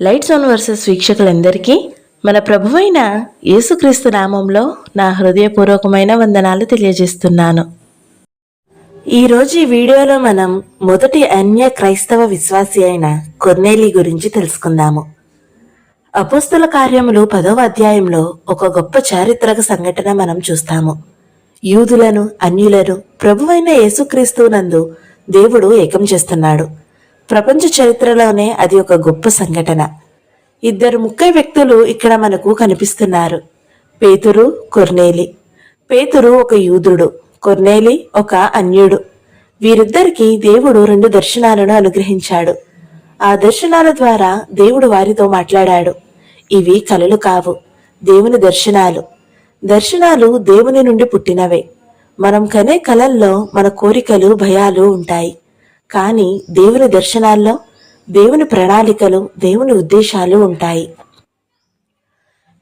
Lights on versus వీక్షకులందరికీ మన ప్రభువైన యేసుక్రీస్తు నామంలో నా హృదయపూర్వకమైన వందనాలు తెలియజేస్తున్నాను. ఈరోజు ఈ వీడియోలో మనం మొదటి అన్య క్రైస్తవ విశ్వాసి అయిన కొర్నేలి గురించి తెలుసుకుందాము. అపోస్తుల కార్యములు పదవ అధ్యాయంలో ఒక గొప్ప చారిత్రక సంఘటన మనం చూస్తాము. యూదులను అన్యులను ప్రభువైన యేసుక్రీస్తు నందు దేవుడు ఏకం చేస్తున్నాడు. ప్రపంచ చరిత్రలోనే అది ఒక గొప్ప సంఘటన. ఇద్దరు ముఖ్య వ్యక్తులు ఇక్కడ మనకు కనిపిస్తున్నారు. పేతురు కొర్నేలి. పేతురు ఒక యూదుడు కొర్నేలి ఒక అన్యుడు. వీరిద్దరికి దేవుడు రెండు దర్శనాలను అనుగ్రహించాడు. ఆ దర్శనాల ద్వారా దేవుడు వారితో మాట్లాడాడు. ఇవి కలలు కావు దేవుని దర్శనాలు. దర్శనాలు దేవుని నుండి పుట్టినవే. మనం కనే కలల్లో మన కోరికలు భయాలు ఉంటాయి. కానీ దేవుని దర్శనాల్లో దేవుని ప్రణాళికలు దేవుని ఉద్దేశాలు ఉంటాయి.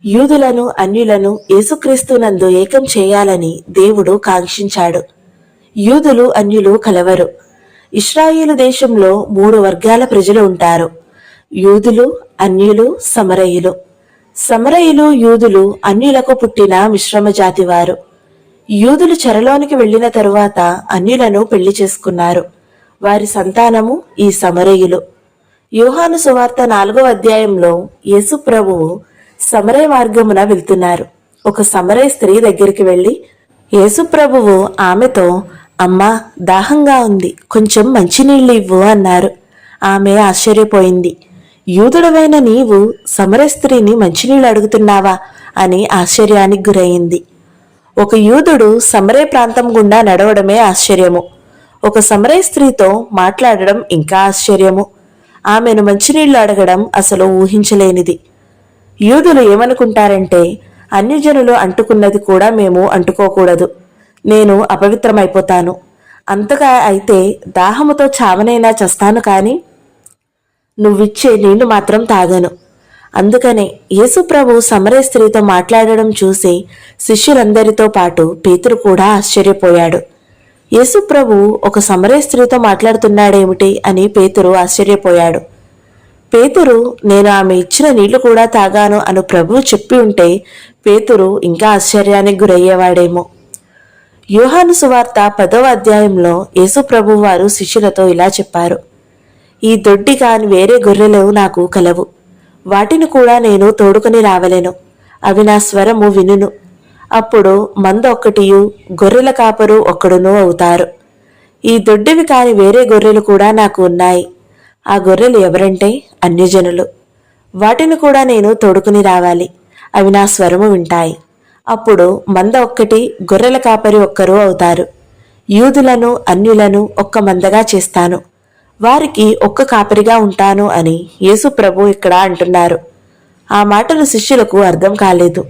యూదులను అన్యులను యేసుక్రీస్తునందు ఏకం చేయాలని దేవుడు కాంక్షించాడు. యూదులు అన్యులు కలవరు. ఇస్రాయేలు దేశంలో మూడు వర్గాల ప్రజలు ఉంటారు. యూదులు అన్యులు సమరయులు. సమరయులు యూదులు అన్యులకు పుట్టిన మిశ్రమ జాతి వారు యూదులు చెరలోనికి వెళ్ళిన తరువాత అన్యులను పెళ్ళి చేసుకున్నారు. వారి సంతానము ఈ సమరయులు. యోహాను సువార్త నాలుగో అధ్యాయంలో యేసు ప్రభువు సమరయ మార్గమున వెళ్తున్నారు. ఒక సమరయ స్త్రీ దగ్గరికి వెళ్ళి యేసు ప్రభువు ఆమెతో అమ్మా దాహంగా ఉంది. కొంచెం మంచినీళ్ళు ఇవ్వు అన్నారు. ఆమె ఆశ్చర్యపోయింది. యూదుడవైన నీవు సమరయ స్త్రీని మంచినీళ్ళు అడుగుతున్నావా? అని ఆశ్చర్యానికి గురయింది ఒక యూదుడు సమరయ ప్రాంతం గుండా నడవడమే ఆశ్చర్యము. ఒక సమరయ స్త్రీతో మాట్లాడడం ఇంకా ఆశ్చర్యము. ఆమెను మంచినీళ్ళు అడగడం అసలు ఊహించలేనిది. యూదులు ఏమనుకుంటారంటే అన్యజనులు అంటుకున్నది కూడా మేము అంటుకోకూడదు. నేను అపవిత్రమైపోతాను. అంతగా అయితే దాహముతో చావనైనా చస్తాను కానీ నువ్విచ్చే నీళ్ళు మాత్రం తాగను. అందుకనే యేసు ప్రభు స్త్రీతో మాట్లాడడం చూసి శిష్యులందరితో పాటు పేతురు కూడా ఆశ్చర్యపోయాడు. యేసుప్రభు ఒక సమరే స్త్రీతో మాట్లాడుతున్నాడేమిటి అని పేతురు ఆశ్చర్యపోయాడు. పేతురు నేను ఆమె ఇచ్చిన నీళ్ళు కూడా తాగాను అను ప్రభువు చెప్పి ఉంటే పేతురు ఇంకా ఆశ్చర్యానికి గురయ్యేవాడేమో. యోహాను సువార్త పదవ అధ్యాయంలో యేసుప్రభు వారు శిష్యులతో ఇలా చెప్పారు ఈ దొడ్డి కాని వేరే గొర్రెలు నాకు కలవు. వాటిని కూడా నేను తోడుకొని రావలేను. అవి నా స్వరము వినును. అప్పుడు మంద ఒక్కటియు గొర్రెల కాపరు ఒక్కడును అవుతారు. ఈ దొడ్డివి కాని వేరే గొర్రెలు కూడా నాకు ఉన్నాయి. ఆ గొర్రెలు ఎవరంటే అన్యజనులు. వాటిని కూడా నేను తోడుకుని రావాలి. అవి నా స్వరము వింటాయి. అప్పుడు మంద ఒక్కటి గొర్రెల కాపరి ఒక్కరు అవుతారు. యూదులను అన్యులను ఒక్క మందగా చేస్తాను. వారికి ఒక్క కాపరిగా ఉంటాను అని యేసు ప్రభు ఇక్కడ అంటున్నారు. ఆ మాటలు శిష్యులకు అర్థం కాలేదు.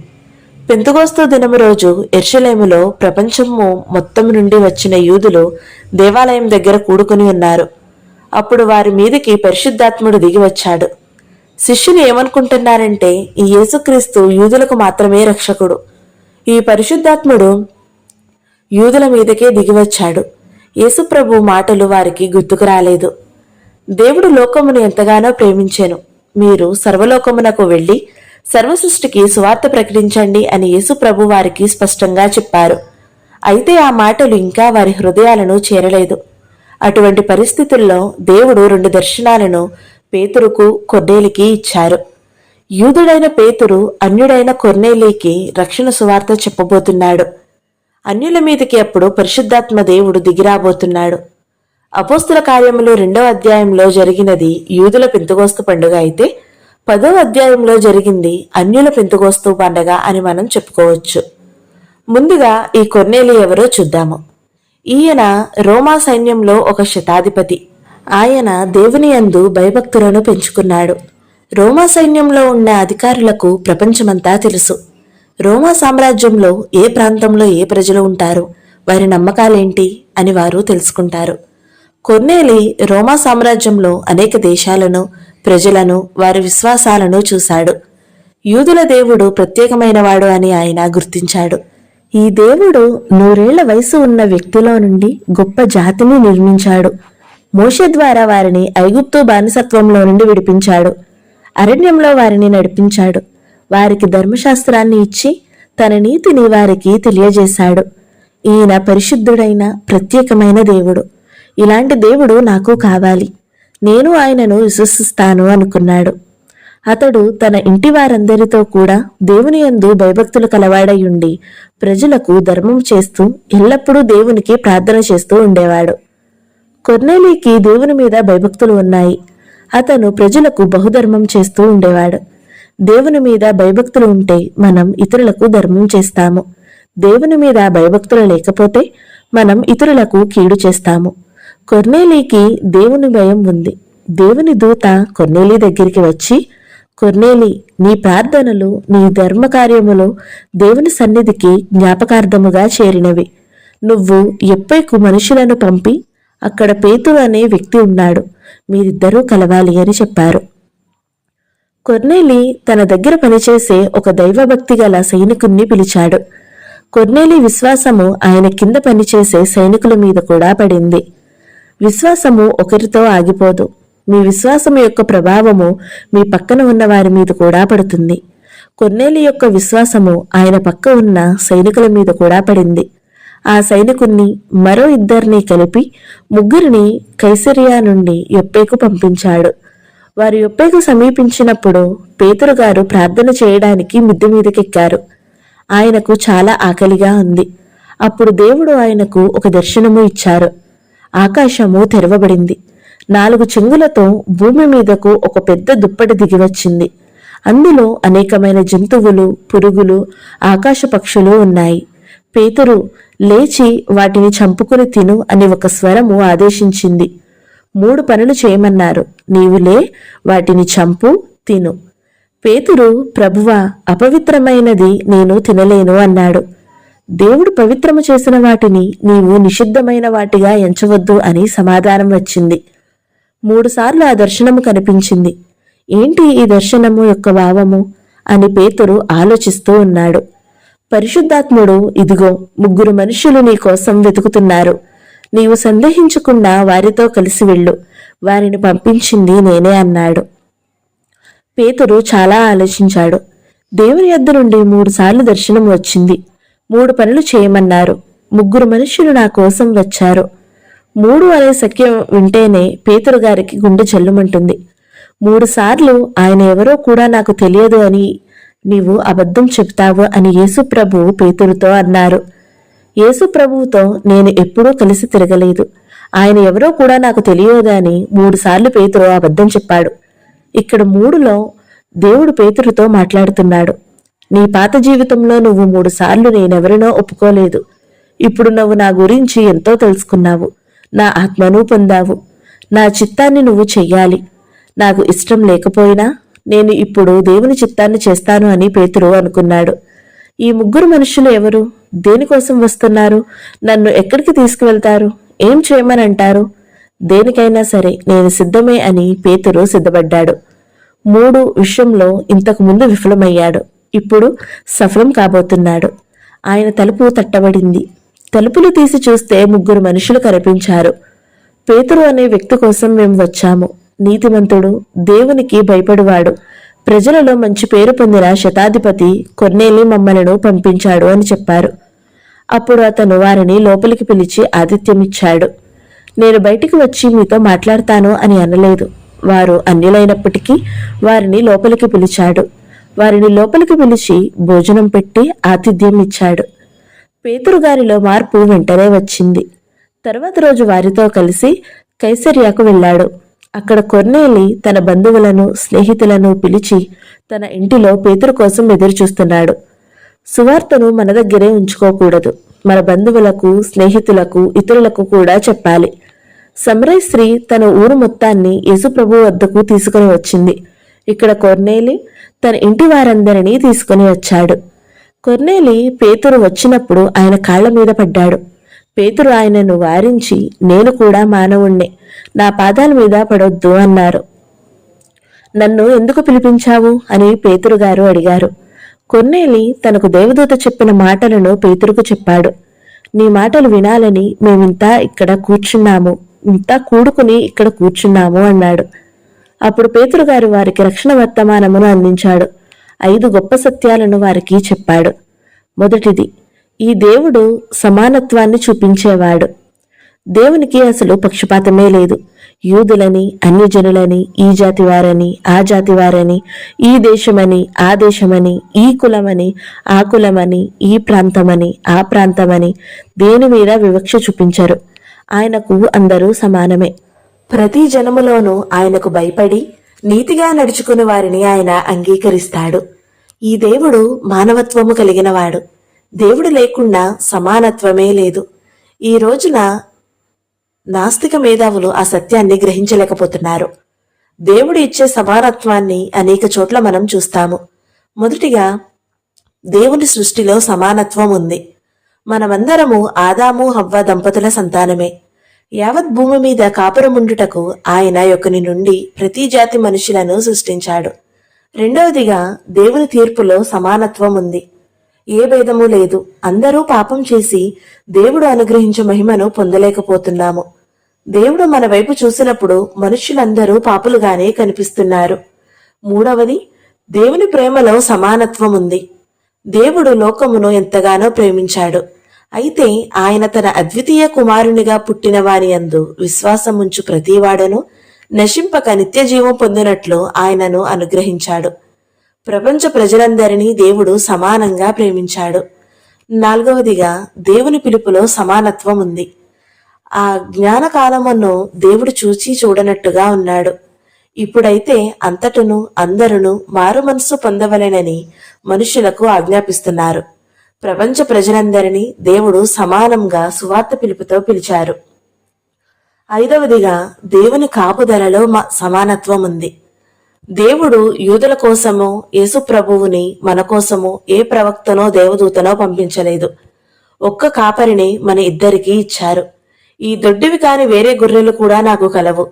పెంతుగోస్తు దినము రోజు ఎర్షలేములో ప్రపంచము మొత్తం నుండి వచ్చిన యూదులు దేవాలయం దగ్గర కూడుకుని ఉన్నారు. అప్పుడు వారి మీదకి పరిశుద్ధాత్ముడు దిగి వచ్చాడు. శిష్యులు ఏమనుకుంటున్నారంటే ఈ యేసుక్రీస్తు యూదులకు మాత్రమే రక్షకుడు. ఈ పరిశుద్ధాత్ముడు యూదుల మీదకే దిగివచ్చాడు యేసుప్రభు మాటలు వారికి గుర్తుకు రాలేదు. దేవుడు లోకమును ఎంతగానో ప్రేమించాను. మీరు సర్వలోకమునకు వెళ్ళి సర్వసృష్టికి సువార్త ప్రకటించండి అని యేసు ప్రభు వారికి స్పష్టంగా చెప్పారు. అయితే ఆ మాటలు ఇంకా వారి హృదయాలను చేరలేదు. అటువంటి పరిస్థితుల్లో దేవుడు రెండు దర్శనాలను పేతురుకు కొర్నేలికి ఇచ్చారు. యూదుడైన పేతురు అన్యుడైన కొర్నేలికి రక్షణ సువార్త చెప్పబోతున్నాడు. అన్యుల మీదకి అప్పుడు పరిశుద్ధాత్మ దేవుడు దిగిరాబోతున్నాడు. అపోస్తుల కార్యములు రెండవ అధ్యాయంలో జరిగినది యూదుల పెంతుగోస్తు పండుగ అయితే పదవ అధ్యాయంలో జరిగింది అన్యుల పెంతుగోస్తు పండగ అని మనం చెప్పుకోవచ్చు. ముందుగా ఈ కొన్నేలి ఎవరో చూద్దాము. ఈయన రోమా సైన్యంలో ఒక శతాధిపతి. ఆయన దేవుని యందు భయభక్తులను పెంచుకున్నాడు. రోమా సైన్యంలో ఉన్న అధికారులకు ప్రపంచమంతా తెలుసు. రోమా సామ్రాజ్యంలో ఏ ప్రాంతంలో ఏ ప్రజలు ఉంటారు వారి నమ్మకాలేంటి అని వారు తెలుసుకుంటారు. కొర్నేలి రోమా సామ్రాజ్యంలో అనేక దేశాలను ప్రజలను వారి విశ్వాసాలను చూశాడు. యూదుల దేవుడు ప్రత్యేకమైనవాడు అని ఆయన గుర్తించాడు. ఈ దేవుడు నూరేళ్ళ వయసు ఉన్న వ్యక్తిలో నుండి గొప్ప జాతిని నిర్మించాడు. మోషే ద్వారా వారిని ఐగుప్తు బానిసత్వంలో నుండి విడిపించాడు. అరణ్యంలో వారిని నడిపించాడు. వారికి ధర్మశాస్త్రాన్ని ఇచ్చి తన నీతిని వారికి తెలియజేశాడు. ఈయన పరిశుద్ధుడైన ప్రత్యేకమైన దేవుడు. ఇలాంటి దేవుడు నాకు కావాలి. నేను ఆయనను విశ్వసిస్తాను అనుకున్నాడు. అతడు తన ఇంటి వారందరితో కూడా దేవుని యందు భయభక్తులు కలవాడై ఉండి ప్రజలకు ధర్మం చేస్తూ ఎల్లప్పుడూ దేవునికి ప్రార్థన చేస్తూ ఉండేవాడు. కొర్నేలీకి దేవుని మీద భయభక్తులు ఉన్నాయి. అతను ప్రజలకు బహుధర్మం చేస్తూ ఉండేవాడు. దేవుని మీద భయభక్తులు ఉంటే మనం ఇతరులకు ధర్మం చేస్తాము. దేవుని మీద భయభక్తులు లేకపోతే మనం ఇతరులకు కీడు చేస్తాము. కొర్నేలీకి దేవుని భయం ఉంది. దేవుని దూత కొర్నేలి దగ్గరికి వచ్చి కొర్నేలి నీ ప్రార్థనలు నీ ధర్మకార్యములు దేవుని సన్నిధికి జ్ఞాపకార్థముగా చేరినవి. నువ్వు ఎప్పైకు మనుషులను పంపి అక్కడ పేతురు అనే వ్యక్తి ఉన్నాడు. మీరిద్దరూ కలవాలి అని చెప్పారు. కొర్నేలి తన దగ్గర పనిచేసే ఒక దైవభక్తి గల సైనికుణ్ణి పిలిచాడు. కొర్నేలి విశ్వాసము ఆయన కింద పనిచేసే సైనికుల మీద కూడా పడింది. విశ్వాసము ఒకరితో ఆగిపోదు. మీ విశ్వాసం యొక్క ప్రభావము మీ పక్కన ఉన్న వారి మీద కూడా పడుతుంది. కొన్నేలి యొక్క విశ్వాసము ఆయన పక్క ఉన్న సైనికుల మీద కూడా పడింది. ఆ సైనికుణ్ణి మరో ఇద్దరిని కలిపి ముగ్గురిని కైసరియా నుండి యొప్పేకు పంపించాడు. వారు యొప్పేకు సమీపించినప్పుడు పేతురు గారు ప్రార్థన చేయడానికి మిద్దు మీదకెక్కారు. ఆయనకు చాలా ఆకలిగా ఉంది. అప్పుడు దేవుడు ఆయనకు ఒక దర్శనము ఇచ్చారు. ఆకాశము తెరవబడింది. నాలుగు చెంగులతో భూమి మీదకు ఒక పెద్ద దుప్పటి దిగివచ్చింది అందులో అనేకమైన జంతువులు పురుగులు ఆకాశ పక్షులు ఉన్నాయి. పేతురు లేచి వాటిని చంపుకుని తిను అని ఒక స్వరము ఆదేశించింది. మూడు పనులు చేయమన్నారు. నీవులే వాటిని చంపు తిను. పేతురు ప్రభువ అపవిత్రమైనది నేను తినలేను అన్నాడు. దేవుడు పవిత్రము చేసిన వాటిని నీవు నిషిద్ధమైన వాటిగా ఎంచవద్దు అని సమాధానం వచ్చింది. మూడుసార్లు ఆ దర్శనము కనిపించింది. ఏంటి ఈ దర్శనము యొక్క భావము అని పేతురు ఆలోచిస్తూ ఉన్నాడు. పరిశుద్ధాత్ముడు ఇదిగో ముగ్గురు మనుషులు నీ కోసం వెతుకుతున్నారు. నీవు సందేహించకుండా వారితో కలిసి వెళ్ళు. వారిని పంపించింది నేనే అన్నాడు. పేతురు చాలా ఆలోచించాడు. దేవుని యొద్ద నుండి మూడుసార్లు దర్శనం వచ్చింది. మూడు పనులు చేయమన్నారు. ముగ్గురు మనుషులు నా కోసం వచ్చారు. మూడు అనే సఖ్యం వింటేనే పేతురు గారికి గుండె చెల్లుమంటుంది మూడు సార్లు ఆయన ఎవరో కూడా నాకు తెలియదు అని నీవు అబద్ధం చెప్తావు అని యేసు ప్రభువు పేతురుతో అన్నారు. యేసు ప్రభువుతో నేను ఎప్పుడూ కలిసి తిరగలేదు. ఆయన ఎవరో కూడా నాకు తెలియదు అని మూడుసార్లు పేతురు అబద్ధం చెప్పాడు. ఇక్కడ మూడులో దేవుడు పేతురుతో మాట్లాడుతున్నాడు. నీ పాత జీవితంలో నువ్వు మూడుసార్లు నేనెవరినో ఒప్పుకోలేదు. ఇప్పుడు నువ్వు నా గురించి ఎంతో తెలుసుకున్నావు. నా ఆత్మను పొందావు. నా చిత్తాన్ని నువ్వు చెయ్యాలి. నాకు ఇష్టం లేకపోయినా నేను ఇప్పుడు దేవుని చిత్తాన్ని చేస్తాను అని పేతురు అనుకున్నాడు. ఈ ముగ్గురు మనుషులు ఎవరు? దేనికోసం వస్తున్నారు? నన్ను ఎక్కడికి తీసుకువెళ్తారు? ఏం చేయమని అంటారు? దేనికైనా సరే నేను సిద్ధమే అని పేతురు సిద్ధపడ్డాడు. మూడు విషయంలో ఇంతకు ముందు విఫలమయ్యాడు. ఇప్పుడు సఫలం కాబోతున్నాడు. ఆయన తలుపు తట్టబడింది. తలుపులు తీసి చూస్తే ముగ్గురు మనుషులు కనిపించారు. పేతురు అనే వ్యక్తి కోసం మేము వచ్చాము. నీతిమంతుడు దేవునికి భయపడువాడు. ప్రజలలో మంచి పేరు పొందిన శతాధిపతి కొన్నేలి మమ్మలను పంపించాడు అని చెప్పారు. అప్పుడు అతను వారిని లోపలికి పిలిచి ఆతిథ్యమిచ్చాడు. నేను బయటికి వచ్చి మీతో మాట్లాడతాను అని అనలేదు. వారు అన్యులైనప్పటికీ వారిని లోపలికి పిలిచాడు. వారిని లోపలికి పిలిచి భోజనం పెట్టి ఆతిథ్యం ఇచ్చాడు. పేతురు గారిలో మార్పు వెంటనే వచ్చింది. తర్వాత రోజు వారితో కలిసి కైసర్యాకు వెళ్ళాడు. అక్కడ కొర్నేలి తన బంధువులను స్నేహితులను పిలిచి తన ఇంటిలో పేతురు కోసం ఎదురుచూస్తున్నాడు. సువార్తను మన దగ్గరే ఉంచుకోకూడదు. మన బంధువులకు స్నేహితులకు ఇతరులకు కూడా చెప్పాలి. సమరయ్ స్త్రీ తన ఊరు మొత్తాన్ని యేసుప్రభు వద్దకు తీసుకుని వచ్చింది. ఇక్కడ కొర్నేలి తన ఇంటి వారందరినీ తీసుకుని వచ్చాడు. కొర్నేలి పేతురు వచ్చినప్పుడు ఆయన కాళ్ళ మీద పడ్డాడు. పేతురు ఆయనను వారించి నేను కూడా మానవుణ్ణే. నా పాదాల మీద పడొద్దు అన్నారు. నన్ను ఎందుకు పిలిపించావు? అని పేతురు గారు అడిగారు. కొన్నేలి తనకు దేవదూత చెప్పిన మాటలను పేతురుకు చెప్పాడు. నీ మాటలు వినాలని మేమింతా ఇక్కడ కూర్చున్నాము. ఇంతా కూడుకుని ఇక్కడ కూర్చున్నాము అన్నాడు. అప్పుడు పేతురుగారు వారికి రక్షణ వర్తమానమును అందించాడు. ఐదు గొప్ప సత్యాలను వారికి చెప్పాడు. మొదటిది ఈ దేవుడు సమానత్వాన్ని చూపించేవాడు. దేవునికి అసలు పక్షపాతమే లేదు. యూదులని అన్యజనులని ఈ జాతి వారని ఆ జాతి వారని ఈ దేశమని ఆ దేశమని ఈ కులమని ఆ కులమని ఈ ప్రాంతమని ఆ ప్రాంతమని దేని మీద వివక్ష చూపించరు. ఆయనకు అందరూ సమానమే. ప్రతి జనములోనూ ఆయనకు భయపడి నీతిగా నడుచుకుని వారిని ఆయన అంగీకరిస్తాడు. ఈ దేవుడు మానవత్వము కలిగినవాడు. దేవుడు లేకుండా సమానత్వమే లేదు. ఈ రోజున నాస్తిక మేధావులు ఆ సత్యాన్ని గ్రహించలేకపోతున్నారు. దేవుడు ఇచ్చే సమానత్వాన్ని అనేక చోట్ల మనం చూస్తాము. మొదటిగా దేవుని సృష్టిలో సమానత్వం ఉంది. మనమందరము ఆదాము హవ్వ దంపతుల సంతానమే. యావత్ భూమి మీద కాపురముండుటకు ఆయన యొక్కని నుండి ప్రతి జాతి మనుషులను సృష్టించాడు. రెండవదిగా దేవుని తీర్పులో సమానత్వం ఉంది. ఏ భేదము లేదు. అందరూ పాపం చేసి దేవుడు అనుగ్రహించే మహిమను పొందలేకపోతున్నాము. దేవుడు మన వైపు చూసినప్పుడు మనుషులందరూ పాపులుగానే కనిపిస్తున్నారు. మూడవది దేవుని ప్రేమలో సమానత్వం ఉంది. దేవుడు లోకమును ఎంతగానో ప్రేమించాడు. అయితే ఆయన తన అద్వితీయ కుమారునిగా పుట్టిన వారి అందు విశ్వాసముంచు ప్రతివాడను నశింపక నిత్యజీవం పొందినట్లు ఆయనను అనుగ్రహించాడు. ప్రపంచ ప్రజలందరినీ దేవుడు సమానంగా ప్రేమించాడు. నాలుగవదిగా దేవుని పిలుపులో సమానత్వం ఉంది ఆ జ్ఞానకాలమును దేవుడు చూచి చూడనట్టుగా ఉన్నాడు. ఇప్పుడైతే అంతటను అందరును మారు మనసు పొందవలెనని మనుషులకు ఆజ్ఞాపిస్తున్నారు. ప్రపంచ ప్రజలందరినీ దేవుడు సమానంగా సువార్త పిలుపుతో పిలిచారు. ఐదవదిగా దేవుని కాపుదలలో సమానత్వం ఉంది దేవుడు యూదుల కోసమో యేసు ప్రభువుని మన కోసమో ఏ ప్రవక్తనో దేవదూతనో పంపించలేదు. ఒక్క కాపరిని మన ఇద్దరికీ ఇచ్చారు. ఈ దొడ్డివి కాని వేరే గొర్రెలు కూడా నాకు కలవు.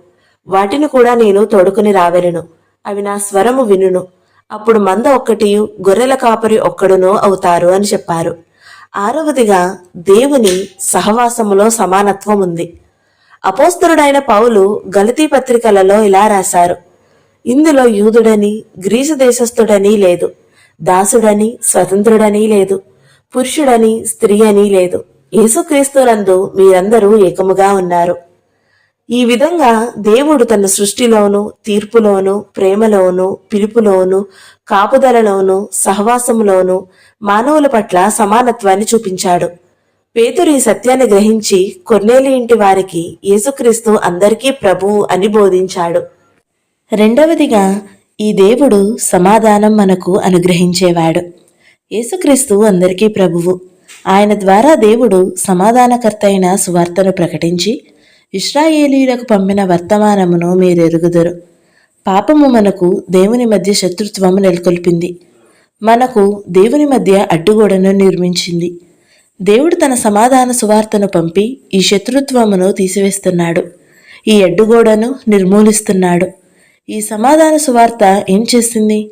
వాటిని కూడా నేను తోడుకుని రావెలను. అవి నా స్వరము వినును. అప్పుడు మంద ఒక్కటియు గొర్రెల కాపరి ఒక్కడునో అవుతారు అని చెప్పారు. ఆరవదిగా దేవుని సహవాసములో సమానత్వం ఉంది. అపోస్తరుడైన పౌలు గలతీ పత్రికలలో ఇలా రాశారు. ఇందులో యూదుడని గ్రీసు దేశస్థుడని లేదు. దాసుడని స్వతంత్రుడని లేదు. పురుషుడని స్త్రీ అని లేదు. యేసుక్రీస్తునందు మీరందరూ ఏకముగా ఉన్నారు. ఈ విధంగా దేవుడు తన సృష్టిలోను తీర్పులోను ప్రేమలోను పిలుపులోను కాపుదలలోను సహవాసములోను మానవుల పట్ల సమానత్వాన్ని చూపించాడు. పేతురు ఈ సత్యాన్ని గ్రహించి కొర్నేలి ఇంటి వారికి యేసుక్రీస్తు అందరికీ ప్రభువు అని బోధించాడు. రెండవదిగా ఈ దేవుడు సమాధానం మనకు అనుగ్రహించేవాడు. యేసుక్రీస్తు అందరికీ ప్రభువు. ఆయన ద్వారా దేవుడు సమాధానకర్త అయిన సువార్తను ప్రకటించి ఇస్రాయేలీలకు పంపిన వర్తమానమును మీరెరుగుదురు. పాపము మనకు దేవుని మధ్య శత్రుత్వము నెలకొల్పింది. మనకు దేవుని మధ్య అడ్డుగోడను నిర్మించింది. దేవుడు తన సమాధాన సువార్తను పంపి ఈ శత్రుత్వమును తీసివేస్తున్నాడు. ఈ అడ్డుగోడను నిర్మూలిస్తున్నాడు. ఈ సమాధాన సువార్త ఏం చేసింది?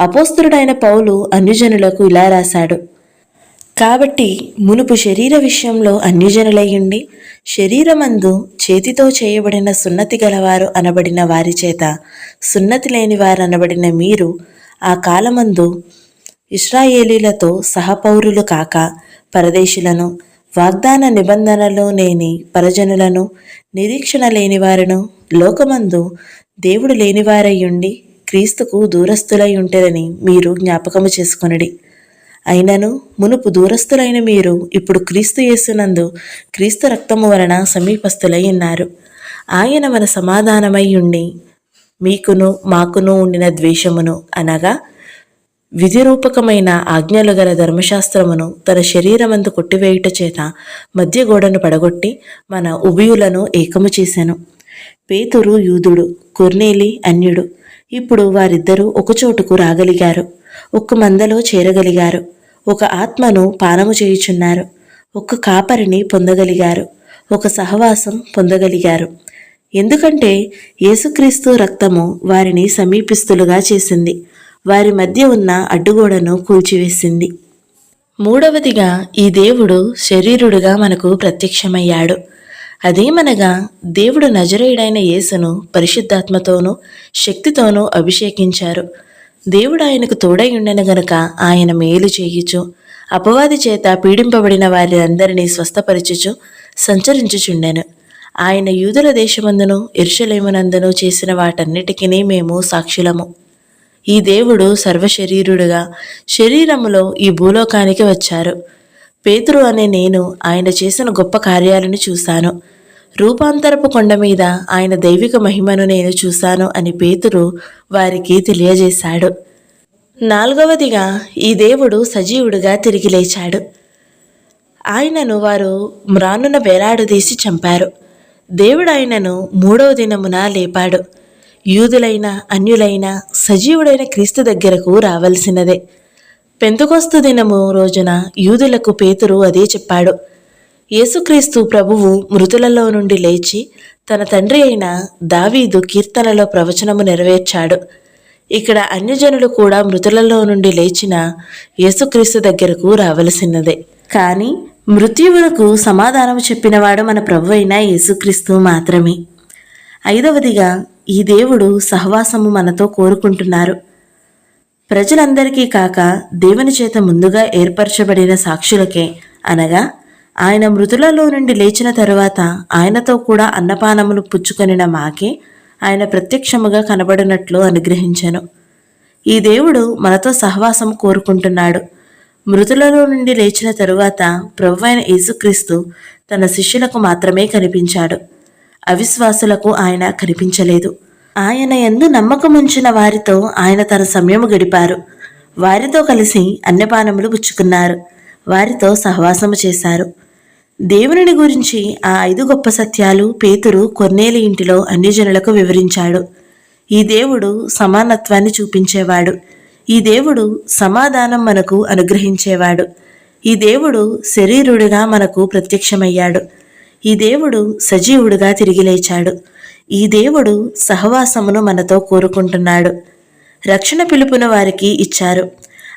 అపోస్తుడైన పౌలు అన్యజనులకు ఇలా రాశాడు. కాబట్టి మునుపు శరీర విషయంలో అన్యజనులయ్యుండి శరీరమందు చేతితో చేయబడిన సున్నతి గలవారు అనబడిన వారి చేత సున్నతి లేని వారు అనబడిన మీరు ఆ కాలమందు ఇస్రాయేలీలతో సహపౌరులు కాక పరదేశులను వాగ్దాన నిబంధనలు లేని పరజనులను నిరీక్షణ లేనివారును లోకమందు దేవుడు లేనివారయ్యుండి క్రీస్తుకు దూరస్థులై ఉంటరని మీరు జ్ఞాపకము చేసుకొనుడి. అయినను మునుపు దూరస్థులైన మీరు ఇప్పుడు క్రీస్తు యేసునందు క్రీస్తు రక్తము వలన సమీపస్థులై ఉన్నారు. ఆయన మన సమాధానమై ఉండి మీకును మాకును ఉండిన ద్వేషమును అనగా విధిరూపకమైన ఆజ్ఞలు గల ధర్మశాస్త్రమును తన శరీరమందు కొట్టివేయుట చేత మధ్య గోడను పడగొట్టి మన ఉభయులను ఏకము చేశాను పేతురు యూదుడు కొర్నేలి అన్యుడు ఇప్పుడు వారిద్దరూ ఒకచోటుకు రాగలిగారు. ఒక్క మందలో చేరగలిగారు. ఒక ఆత్మను పానము చేయుచున్నారు. ఒక్క కాపరిని పొందగలిగారు. ఒక సహవాసం పొందగలిగారు. ఎందుకంటే యేసుక్రీస్తు రక్తము వారిని సమీపిస్తులుగా చేసింది. వారి మధ్య ఉన్న అడ్డుగోడను కూల్చివేసింది. మూడవదిగా ఈ దేవుడు శరీరుడుగా మనకు ప్రత్యక్షమయ్యాడు. అదేమనగా దేవుడు నజరేయుడైన యేసును పరిశుద్ధాత్మతోనూ శక్తితోనూ అభిషేకించారు. దేవుడు ఆయనకు తోడై ఉండను గనుక ఆయన మేలు చేయుచు అపవాది చేత పీడింపబడిన వారి అందరినీ స్వస్థపరచుచు సంచరించుచుండెను. ఆయన యూదుల దేశమందును ఎరుషలేమునందును చేసిన వాటన్నిటికీ మేము సాక్షులము. ఈ దేవుడు సర్వశరీరుడుగా శరీరములో ఈ భూలోకానికి వచ్చారు. పేతురు అనే నేను ఆయన చేసిన గొప్ప కార్యాలను చూశాను. రూపాంతరపు కొండ మీద ఆయన దైవిక మహిమను నేను చూశాను అని పేతురు వారికి తెలియజేశాడు. నాలుగవదిగా ఈ దేవుడు సజీవుడుగా తిరిగి లేచాడు. ఆయనను వారు మ్రానున వేలాడదీసి చంపారు. దేవుడు ఆయనను మూడవ దినమున లేపాడు. యూదులైన అన్యులైన సజీవుడైన క్రీస్తు దగ్గరకు రావలసినదే. పెంతుకొస్తు దినము రోజున యూదులకు పేతురు అదే చెప్పాడు. యేసుక్రీస్తు ప్రభువు మృతులలో నుండి లేచి తన తండ్రి అయిన దావీదు కీర్తనలో ప్రవచనము నెరవేర్చాడు. ఇక్కడ అన్యజనులు కూడా మృతులలో నుండి లేచిన యేసుక్రీస్తు దగ్గరకు రావలసినదే. కానీ మృత్యువులకు సమాధానం చెప్పినవాడు మన ప్రభు అయిన యేసుక్రీస్తు మాత్రమే. ఐదవదిగా ఈ దేవుడు సహవాసము మనతో కోరుకుంటున్నారు. ప్రజలందరికీ కాక దేవుని చేత ముందుగా ఏర్పరచబడిన సాక్షులకే అనగా ఆయన మృతులలో నుండి లేచిన తరువాత ఆయనతో కూడా అన్నపానములు పుచ్చుకొనిన మాకే ఆయన ప్రత్యక్షముగా కనబడినట్లు అనుగ్రహించెను. ఈ దేవుడు మనతో సహవాసం కోరుకుంటున్నాడు. మృతులలో నుండి లేచిన తరువాత ప్రభు అయిన యేసుక్రీస్తు తన శిష్యులకు మాత్రమే కనిపించాడు. అవిశ్వాసులకు ఆయన కనిపించలేదు. ఆయన ఎందు నమ్మకముంచిన వారితో ఆయన తన సమయము గడిపారు. వారితో కలిసి అన్నపానములు పుచ్చుకున్నారు. వారితో సహవాసము చేశారు. దేవుని గురించి ఆ ఐదు గొప్ప సత్యాలు పేతురు కొన్నేలి ఇంటిలో అన్ని జనులకు వివరించాడు. ఈ దేవుడు సమానత్వాన్ని చూపించేవాడు. ఈ దేవుడు సమాధానం మనకు అనుగ్రహించేవాడు. ఈ దేవుడు శరీరుడిగా మనకు ప్రత్యక్షమయ్యాడు. ఈ దేవుడు సజీవుడుగా తిరిగి లేచాడు. ఈ దేవుడు సహవాసమును మనతో కోరుకుంటున్నాడు. రక్షణ పిలుపున వారికి ఇచ్చారు.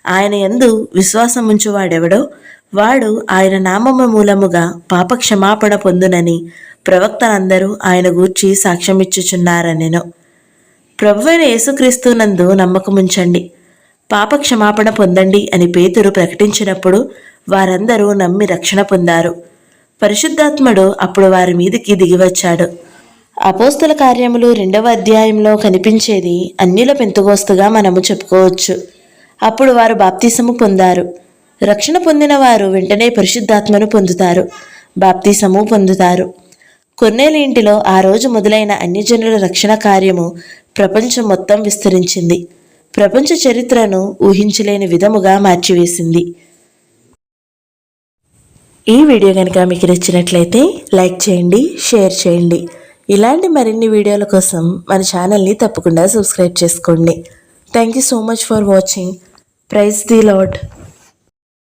ఆయన యందు విశ్వాసముంచువాడెవడో వాడు ఆయన నామము మూలముగా పాపక్షమాపణ పొందునని ప్రవక్తలందరూ ఆయన గూర్చి సాక్ష్యమిచ్చుచున్నారనెను. ప్రభువైన యేసుక్రీస్తునందు నమ్మకముంచండి. పాప క్షమాపణ పొందండి అని పేతురు ప్రకటించినప్పుడు వారందరూ నమ్మి రక్షణ పొందారు. పరిశుద్ధాత్ముడు అప్పుడు వారి మీదకి దిగివచ్చాడు అపోస్తుల కార్యములు రెండవ అధ్యాయంలో కనిపించేది అన్యుల పెంతుగోస్తుగా మనము చెప్పుకోవచ్చు. అప్పుడు వారు బాప్తిసము పొందారు. రక్షణ పొందిన వారు వెంటనే పరిశుద్ధాత్మను పొందుతారు బాప్తిసము పొందుతారు. కొన్నేళ్ళ ఇంటిలో ఆ రోజు మొదలైన అన్యజనుల రక్షణ కార్యము ప్రపంచం మొత్తం విస్తరించింది. ప్రపంచ చరిత్రను ఊహించలేని విధముగా మార్చివేసింది. ఈ వీడియో కనుక మీకు నచ్చినట్లయితే లైక్ చేయండి షేర్ చేయండి. ఇలాంటి మరిన్ని వీడియోల కోసం మన ఛానల్ని తప్పకుండా సబ్స్క్రైబ్ చేసుకోండి. Thank you so much for watching. Praise the Lord